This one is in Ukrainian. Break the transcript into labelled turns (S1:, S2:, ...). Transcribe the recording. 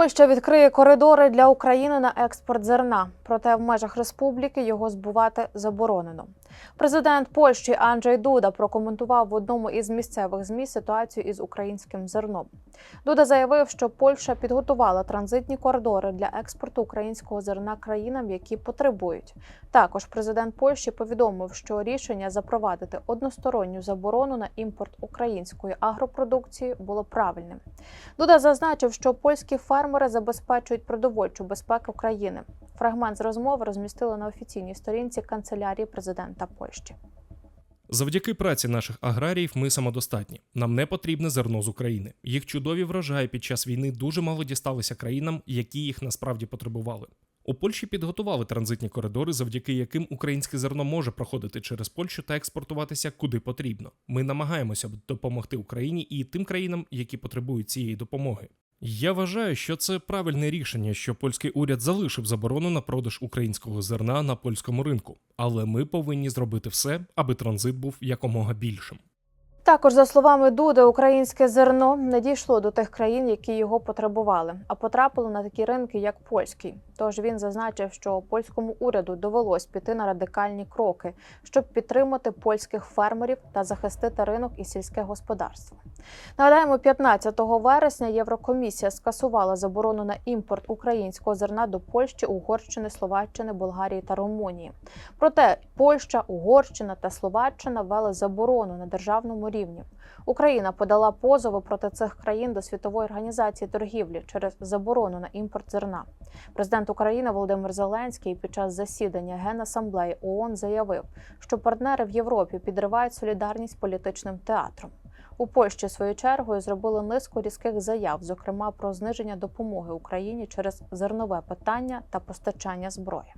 S1: Польща відкриє коридори для України на експорт зерна, проте в межах республіки його збувати заборонено. Президент Польщі Анджей Дуда прокоментував в одному із місцевих ЗМІ ситуацію із українським зерном. Дуда заявив, що Польща підготувала транзитні коридори для експорту українського зерна країнам, які потребують. Також президент Польщі повідомив, що рішення запровадити односторонню заборону на імпорт української агропродукції було правильним. Дуда зазначив, що польські фермери забезпечують продовольчу безпеку країни. Фрагмент з розмови розмістили на офіційній сторінці канцелярії президента Польщі.
S2: Завдяки праці наших аграріїв ми самодостатні. Нам не потрібне зерно з України. Їх чудові врожаї під час війни дуже мало дісталися країнам, які їх насправді потребували. У Польщі підготували транзитні коридори, завдяки яким українське зерно може проходити через Польщу та експортуватися куди потрібно. Ми намагаємося допомогти Україні і тим країнам, які потребують цієї допомоги. Я вважаю, що це правильне рішення, що польський уряд залишив заборону на продаж українського зерна на польському ринку, але ми повинні зробити все, аби транзит був якомога більшим.
S1: Також, за словами Дуди, українське зерно не дійшло до тих країн, які його потребували, а потрапило на такі ринки, як польський. Тож він зазначив, що польському уряду довелось піти на радикальні кроки, щоб підтримати польських фермерів та захистити ринок і сільське господарство. Нагадаємо, 15 вересня Єврокомісія скасувала заборону на імпорт українського зерна до Польщі, Угорщини, Словаччини, Болгарії та Румунії. Проте Польща, Угорщина та Словаччина ввели заборону на державному рівні. Україна подала позови проти цих країн до світової організації торгівлі через заборону на імпорт зерна. Президент України Володимир Зеленський під час засідання Генасамблеї ООН заявив, що партнери в Європі підривають солідарність політичним театром. У Польщі своєю чергою зробили низку різких заяв, зокрема про зниження допомоги Україні через зернове питання та постачання зброї.